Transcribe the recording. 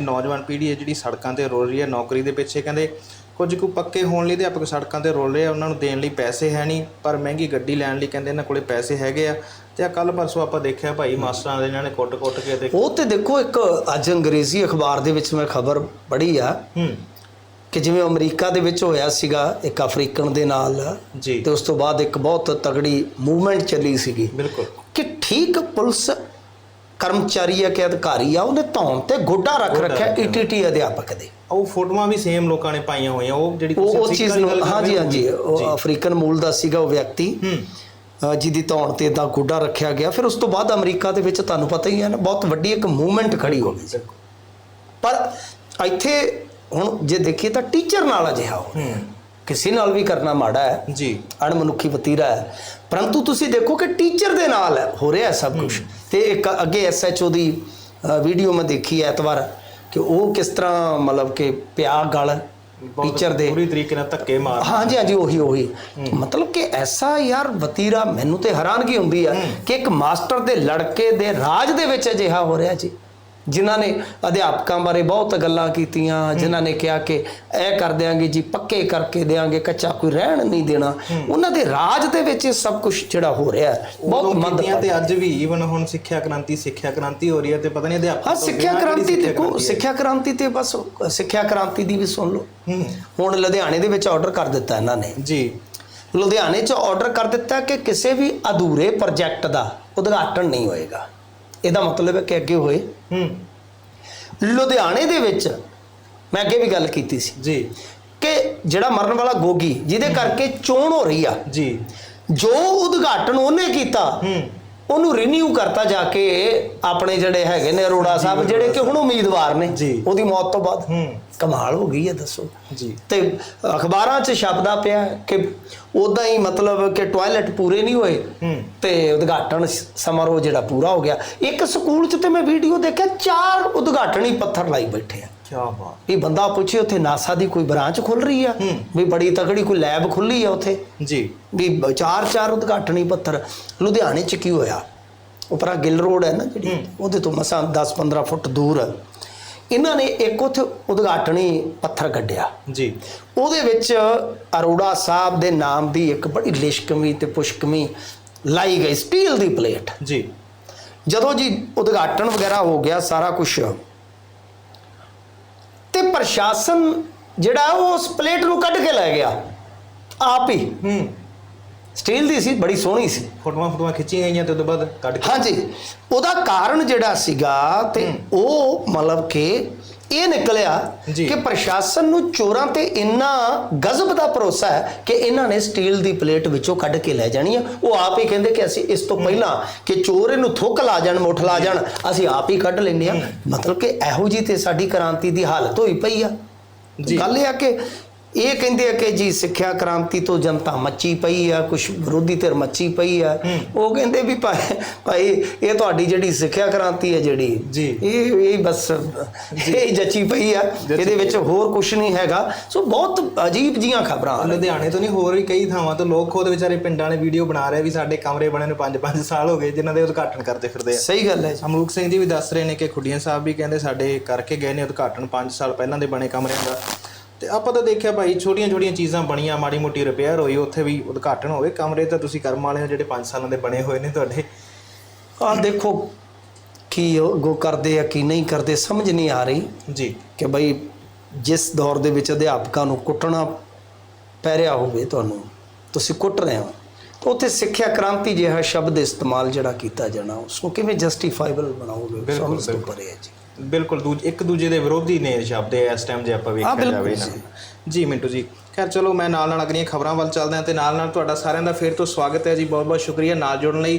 ਨੌਜਵਾਨ ਪੀੜ੍ਹੀ ਹੈ ਜਿਹੜੀ ਸੜਕਾਂ ਤੇ ਰੁਲ ਰਹੀ ਹੈ ਨੌਕਰੀ ਦੇ ਪਿੱਛੇ ਕਹਿੰਦੇ ਕੁਝ ਕੁ ਪੱਕੇ ਹੋਣ ਲਈ ਅਧਿਆਪਕ ਸੜਕਾਂ ਤੇ ਰੁਲ ਰਹੇ ਆ ਉਹਨਾਂ ਨੂੰ ਦੇਣ ਲਈ ਪੈਸੇ ਹੈ ਨਹੀਂ ਪਰ ਮਹਿੰਗੀ ਗੱਡੀ ਲੈਣ ਲਈ ਕਹਿੰਦੇ ਇਹਨਾਂ ਕੋਲੇ ਪੈਸੇ ਹੈਗੇ ਆ। ਤੇ ਆ ਕੱਲ ਪਰਸੋਂ ਆਪਾਂ ਦੇਖਿਆ ਭਾਈ ਮਾਸਟਰਾਂ ਦੇ ਇਹਨਾਂ ਨੇ ਕੁੱਟ-ਕੁੱਟ ਕੇ ਤੇ ਉਹ ਤੇ ਦੇਖੋ ਇੱਕ ਅੱਜ ਅੰਗਰੇਜ਼ੀ ਅਖਬਾਰ ਦੇ ਵਿੱਚ ਮੈਂ ਖਬਰ ਪੜ੍ਹੀ ਆ ਹੂੰ। ਕਿ ਜਿਵੇਂ ਅਮਰੀਕਾ ਦੇ ਵਿੱਚ ਹੋਇਆ ਸੀਗਾ ਇੱਕ ਅਫਰੀਕਨ ਦੇ ਨਾਲ ਜੀ। ਤੇ ਉਸ ਤੋਂ ਬਾਅਦ ਇੱਕ ਬਹੁਤ ਤਗੜੀ ਮੂਵਮੈਂਟ ਚੱਲੀ ਸੀਗੀ ਬਿਲਕੁਲ। ਕਿ ਠੀਕ ਪੁਲਿਸ ਕਰਮਚਾਰੀ ਆ ਕਿ ਅਧਿਕਾਰੀ ਆ ਉਹਨੇ ਧੌਣ ਤੇ ਗੋਡਾ ਰੱਖ ਰੱਖਿਆ। ਈਟੀਟੀ ਅਧਿਆਪਕ ਦੇ। ਉਹ ਫੋਟੋਆਂ ਵੀ ਸੇਮ ਲੋਕਾਂ ਨੇ ਪਾਈਆਂ ਹੋਈਆਂ ਉਹ ਜਿਹੜੀ ਉਹ ਚੀਜ਼ ਨੂੰ ਹਾਂਜੀ ਰਹੇ ਹਾਂਜੀ। ਉਹ ਅਫਰੀਕਨ ਮੂਲ ਦਾ ਸੀਗਾ ਉਹ ਵਿਅਕਤੀ। ਜਿਹਦੀ ਧੌਣ ਤੇ ਦਾ ਗੋਡਾ ਰੱਖਿਆ ਗਿਆ। ਫਿਰ ਉਸ ਤੋਂ ਬਾਅਦ ਅਮਰੀਕਾ ਦੇ ਵਿੱਚ ਤੁਹਾਨੂੰ ਪਤਾ ਹੀ ਹੈ ਨਾ ਬਹੁਤ ਵੱਡੀ ਇੱਕ ਮੂਵਮੈਂਟ ਖੜੀ ਹੋ ਗਈ ਪਰ ਇੱਥੇ ਹੁਣ ਜੇ ਦੇਖੀਏ ਤਾਂ ਟੀਚਰ ਨਾਲ ਅਜਿਹਾ ਹੋ ਹੂੰ। ਕਿਸੇ ਨਾਲ ਵੀ ਕਰਨਾ ਮਾੜਾ ਹੈ ਜੀ। ਅਣਮਨੁੱਖੀ ਵਤੀਰਾ ਹੈ। ਪਰੰਤੂ ਤੁਸੀਂ ਦੇਖੋ ਕਿ ਟੀਚਰ ਦੇ ਨਾਲ ਹੈ ਰਿਹਾ ਸਭ ਕੁਝ ਤੇ ਇੱਕ ਅੱਗੇ ਐਸਐਚਓ ਦੀ ਵੀਡੀਓ ਮੈਂ ਦੇਖੀ ਐਤਵਾਰ ਕਿ ਉਹ ਕਿਸ ਤਰ੍ਹਾਂ ਮਤਲਬ ਕਿ ਪਿਆ ਗਲ ਟੀਚਰ ਦੇ। ਪੂਰੀ ਤਰੀਕੇ ਨਾਲ ਧੱਕੇ ਮਾਰ ਹਾਂਜੀ ਹਾਂਜੀ ਉਹੀ ਉਹੀ। ਮਤਲਬ ਕਿ ਐਸਾ ਯਾਰ ਵਤੀਰਾ ਮੈਨੂੰ ਤੇ ਹੈਰਾਨਗੀ ਹੁੰਦੀ ਆ ਕਿ ਇੱਕ ਮਾਸਟਰ ਦੇ ਲੜਕੇ ਦੇ ਰਾਜ ਦੇ ਵਿੱਚ ਅਜਿਹਾ ਹੋ ਰਿਹਾ ਜੀ। ਜਿਨ੍ਹਾਂ ਨੇ ਅਧਿਆਪਕਾਂ ਬਾਰੇ ਬਹੁਤ ਗੱਲਾਂ ਕੀਤੀਆਂ ਜਿਨ੍ਹਾਂ ਨੇ ਕਿਹਾ ਕਿ ਇਹ ਕਰ ਦਿਆਂਗੇ ਜੀ ਪੱਕੇ ਕਰਕੇ ਦੇਾਂਗੇ ਕੱਚਾ ਕੋਈ ਰਹਿਣ ਨਹੀਂ ਦੇਣਾ। ਉਹਨਾਂ ਦੇ ਰਾਜ ਦੇ ਵਿੱਚ ਇਹ ਸਭ ਕੁਝ ਜਿਹੜਾ ਹੋ ਰਿਹਾ ਹੈ, ਬਹੁਤ ਬਹੁਤ ਮੰਦ ਮੰਦੀਆਂ ਤੇ ਅੱਜ ਵੀ ਈਵਨ ਹੁਣ ਸਿੱਖਿਆ ਕ੍ਰਾਂਤੀ ਸਿੱਖਿਆ ਕ੍ਰਾਂਤੀ ਹੋ ਰਹੀ ਹੈ ਤੇ ਪਤਾ ਨਹੀਂ ਅਧਿਆਪਕ ਹਾਂ ਸਿੱਖਿਆ ਕ੍ਰਾਂਤੀ ਦੇਖੋ। ਸਿੱਖਿਆ ਕ੍ਰਾਂਤੀ ਤੇ ਬਸ ਸਿੱਖਿਆ ਕ੍ਰਾਂਤੀ ਦੀ ਵੀ ਸੁਣ ਲਓ। ਹੁਣ ਲੁਧਿਆਣੇ ਦੇ ਵਿੱਚ ਆਰਡਰ ਕਰ ਦਿੱਤਾ ਇਹਨਾਂ ਨੇ। ਜੀ। ਲੁਧਿਆਣੇ 'ਚ ਆਰਡਰ ਕਰ ਦਿੱਤਾ ਕਿ ਕਿਸੇ ਵੀ ਅਧੂਰੇ ਪ੍ਰੋਜੈਕਟ ਦਾ ਉਦਘਾਟਨ ਨਹੀਂ ਹੋਏਗਾ। ਇਹਦਾ ਮਤਲਬ ਹੈ ਕਿ ਅੱਗੇ ਹੋਏ। ਹੂੰ। ਲੁਧਿਆਣੇ ਦੇ ਵਿੱਚ ਮੈਂ ਅੱਗੇ ਵੀ ਗੱਲ ਕੀਤੀ ਸੀ ਜੀ। ਕਿ ਜਿਹੜਾ ਮਰਨ ਵਾਲਾ ਗੋਗੀ ਜਿਹਦੇ ਕਰਕੇ ਚੋਣ ਹੋ ਰਹੀ ਆ। ਜੀ। ਜੋ ਉਦਘਾਟਨ ਉਹਨੇ ਕੀਤਾ ਹੂੰ। ਉਹਨੂੰ ਰਿਨਿਊ ਕਰਤਾ ਜਾ ਕੇ ਆਪਣੇ ਜਿਹੜੇ ਹੈਗੇ ਨੇ ਅਰੋੜਾ ਸਾਹਿਬ ਜਿਹੜੇ ਕਿ ਹੁਣ ਉਮੀਦਵਾਰ ਨੇ। ਉਹਦੀ ਮੌਤ ਤੋਂ ਬਾਅਦ। ਕਮਾਲ ਹੋ ਗਈ ਹੈ ਦੱਸੋ। ਜੀ। ਤੇ ਅਖਬਾਰਾਂ 'ਚ ਛਪਦਾ ਪਿਆ ਕਿ ਉਦਾਂ ਹੀ ਮਤਲਬ ਕਿ ਟਾਇਲਟ ਪੂਰੇ ਨਹੀਂ ਹੋਏ ਤੇ ਉਦਘਾਟਨ ਸਮਾਰੋਹ ਜਿਹੜਾ ਪੂਰਾ ਹੋ ਗਿਆ। ਇੱਕ ਸਕੂਲ 'ਚ ਤੇ ਮੈਂ ਵੀਡੀਓ ਦੇਖਿਆ ਚਾਰ ਉਦਘਾਟਨੀ ਪੱਥਰ ਲਾਈ ਬੈਠੇ ਆ। ਕੀ ਬਾਤ। ਵੀ ਬੰਦਾ ਪੁੱਛੇ ਉੱਥੇ ਨਾਸਾ ਦੀ ਕੋਈ ਬ੍ਰਾਂਚ ਖੁੱਲ ਰਹੀ ਆ। ਵੀ ਬੜੀ ਤਕੜੀ ਕੋਈ ਲੈਬ ਖੁੱਲੀ ਆ ਉੱਥੇ? ਜੀ। ਵੀ ਚਾਰ ਚਾਰ ਉਦਘਾਟਨੀ ਪੱਥਰ ਲੁਧਿਆਣੇ 'ਚ ਕੀ ਹੋਇਆ? ਉਪਰਾ ਗਿੱਲ ਰੋਡ ਹੈ ਨਾ ਜਿਹੜੀ? ਉਹਦੇ ਤੋਂ ਮਸਾਂ 10-15 ਫੁੱਟ ਦੂਰ। ਇਹਨਾਂ ਨੇ ਇੱਕ ਉੱਥੇ ਉਦਘਾਟਨੀ ਪੱਥਰ ਕੱਢਿਆ। ਜੀ। ਉਹਦੇ ਵਿੱਚ ਅਰੋੜਾ ਸਾਹਿਬ ਦੇ ਨਾਮ ਦੀ ਇੱਕ ਬੜੀ ਲਿਸ਼ਕਵੀਂ ਤੇ ਪੁਸ਼ਕਵੀਂ ਲਾਈ ਗਈ ਸਟੀਲ ਦੀ ਪਲੇਟ। ਜੀ। ਜਦੋਂ ਜੀ ਉਦਘਾਟਨ ਵਗੈਰਾ ਹੋ ਗਿਆ ਸਾਰਾ ਕੁਝ ਤੇ ਪ੍ਰਸ਼ਾਸਨ ਜਿਹੜਾ ਉਹ ਉਸ ਪਲੇਟ ਨੂੰ ਕੱਢ ਕੇ ਲੈ ਗਿਆ। ਆਪ ਹੀ। ਹੂੰ। ਸਟੀਲ ਦੀ ਸੀ ਬੜੀ ਸੋਹਣੀ ਸੀ। ਫੋਟੋਆਂ ਫੋਟੋਆਂ ਖਿੱਚੀਆਂ ਗਈਆਂ ਤੇ ਉਦੋਂ ਬਾਅਦ ਕੱਢ ਕੇ। ਹਾਂਜੀ। ਉਹਦਾ ਕਾਰਨ ਜਿਹੜਾ ਸੀਗਾ ਤੇ ਉਹ ਮਤਲਬ ਕਿ ਇਹ ਨਿਕਲਿਆ। ਕਿ ਪ੍ਰਸ਼ਾਸਨ ਨੂੰ ਚੋਰਾਂ ਤੇ ਇੰਨਾ ਗਜ਼ਬ ਦਾ ਭਰੋਸਾ ਹੈ ਕਿ ਇਹਨਾਂ ਨੇ ਸਟੀਲ ਦੀ ਪਲੇਟ ਵਿੱਚੋਂ ਕੱਢ ਕੇ ਲੈ ਜਾਣੀ ਆ। ਉਹ ਆਪ ਹੀ ਕਹਿੰਦੇ ਕਿ ਅਸੀਂ ਇਸ ਤੋਂ ਪਹਿਲਾਂ ਕਿ ਚੋਰ ਇਹਨੂੰ ਥੁੱਕ ਲਾ ਜਾਣ ਮੁੱਠ ਲਾ ਜਾਣ ਅਸੀਂ ਆਪ ਹੀ ਕੱਢ ਲੈਂਦੇ ਆ। ਮਤਲਬ ਕਿ ਇਹੋ ਜੀ ਤੇ ਸਾਡੀ ਕ੍ਰਾਂਤੀ ਦੀ ਹਾਲਤ ਹੋਈ ਪਈ ਆ। ਜੀ। ਗੱਲ ਇਹ ਆ ਕਿ ਇਹ ਕਹਿੰਦੇ ਆ ਕਿ ਜੀ ਸਿੱਖਿਆ ਕ੍ਰਾਂਤੀ ਤੋਂ ਜਨਤਾ ਮੱਚੀ ਪਈ ਆ ਕੁਝ ਵਿਰੋਧੀ ਧਿਰ ਮੱਚੀ ਪਈ ਆ। ਉਹ ਕਹਿੰਦੇ ਵੀ ਭਾਈ ਭਾਈ ਇਹ ਤੁਹਾਡੀ ਜਿਹੜੀ ਸਿੱਖਿਆ ਕ੍ਰਾਂਤੀ ਹੈ ਜਿਹੜੀ ਜੀ। ਇਹ ਇਹ ਬਸ ਇਹ ਜੱਚੀ ਪਈ ਆ। ਇਹਦੇ ਵਿੱਚ ਹੋਰ ਕੁਝ ਨਹੀਂ ਹੈਗਾ। ਸੋ ਬਹੁਤ ਅਜੀਬ ਜੀਆਂ ਖਬਰਾਂ ਆ। ਲੁਧਿਆਣੇ ਤੋਂ ਨਹੀਂ ਹੋਰ ਵੀ ਕਈ ਥਾਵਾਂ ਤੋਂ ਲੋਕ ਖੁਦ ਵਿਚਾਰੇ ਪਿੰਡਾਂ ਵਾਲੇ ਵੀਡੀਓ ਬਣਾ ਰਹੇ ਵੀ ਸਾਡੇ ਕਮਰੇ ਬਣੇ ਨੂੰ 5-5 ਸਾਲ ਹੋ ਗਏ ਜਿਨ੍ਹਾਂ ਦੇ ਉਦਘਾਟਨ ਕਰਦੇ ਫਿਰਦੇ ਆ। ਸਹੀ ਗੱਲ ਹੈ ਅਮਰੂਕ ਸਿੰਘ ਜੀ ਵੀ ਦੱਸ ਰਹੇ ਨੇ ਕਿ ਖੁੱਡੀਆਂ ਸਾਹਿਬ ਵੀ ਕਹਿੰਦੇ ਸਾਡੇ ਕਰਕੇ ਗਏ ਨੇ ਉਦਘਾਟਨ 5 ਸਾਲ ਪਹਿਲਾਂ ਦੇ ਬਣੇ ਕਮਰਿਆਂ ਦਾ। ਤੇ ਆਪਾਂ ਤਾਂ ਦੇਖਿਆ ਭਾਈ ਛੋਟੀਆਂ ਛੋਟੀਆਂ ਚੀਜ਼ਾਂ ਬਣੀਆਂ ਮਾੜੀ ਮੋਟੀ ਰਿਪੇਅਰ ਹੋਈ ਉੱਥੇ ਵੀ ਉਦਘਾਟਨ ਹੋਵੇ। ਕਮਰੇ ਤਾਂ ਤੁਸੀਂ ਕਰਮ ਵਾਲੇ ਹੋ ਜਿਹੜੇ 5 ਸਾਲਾਂ ਦੇ ਬਣੇ ਹੋਏ ਨੇ ਤੁਹਾਡੇ। ਆ ਦੇਖੋ ਕੀ ਉਹ ਕਰਦੇ ਆ ਕੀ ਨਹੀਂ ਕਰਦੇ ਸਮਝ ਨਹੀਂ ਆ ਰਹੀ ਜੀ। ਕਿ ਬਈ ਜਿਸ ਦੌਰ ਦੇ ਵਿੱਚ ਅਧਿਆਪਕਾਂ ਨੂੰ ਕੁੱਟਣਾ ਪੈ ਰਿਹਾ ਹੋਵੇ ਤੁਹਾਨੂੰ ਤੁਸੀਂ ਕੁੱਟ ਰਹੇ ਹੋ। ਤਾਂ ਉੱਥੇ ਸਿੱਖਿਆ ਕ੍ਰਾਂਤੀ ਜਿਹਾ ਸ਼ਬਦ ਇਸਤੇਮਾਲ ਜਿਹੜਾ ਕੀਤਾ ਜਾਣਾ ਉਸ ਨੂੰ ਕਿਵੇਂ ਜਸਟੀਫਾਈਬਲ ਬਣਾਓਗੇ? ਸਮਝ ਤੋਂ ਬਿਲਕੁਲ। ਪਰੇ ਹੈ ਜੀ। ਬਿਲਕੁਲ ਦੂਜ ਇੱਕ ਦੂਜੇ ਦੇ ਵਿਰੋਧੀ ਨੇ ਸ਼ਬਦ ਇਹ ਇਸ ਟਾਈਮ ਜੇ ਆਪਾਂ ਵੇਖਿਆ ਜਾਵੇ ਨਾ ਜੀ ਮਿੰਟੂ ਜੀ ਖੈਰ ਚਲੋ ਮੈਂ ਨਾਲ ਨਾਲ ਅਗਲੀਆਂ ਖਬਰਾਂ ਵੱਲ ਚੱਲਦਾ ਹਾਂ ਤੇ ਨਾਲ ਨਾਲ ਤੁਹਾਡਾ ਸਾਰਿਆਂ ਦਾ ਫੇਰ ਤੋਂ ਸਵਾਗਤ ਹੈ ਜੀ ਬਹੁਤ ਬਹੁਤ ਸ਼ੁਕਰੀਆ ਨਾਲ ਜੁੜਨ ਲਈ।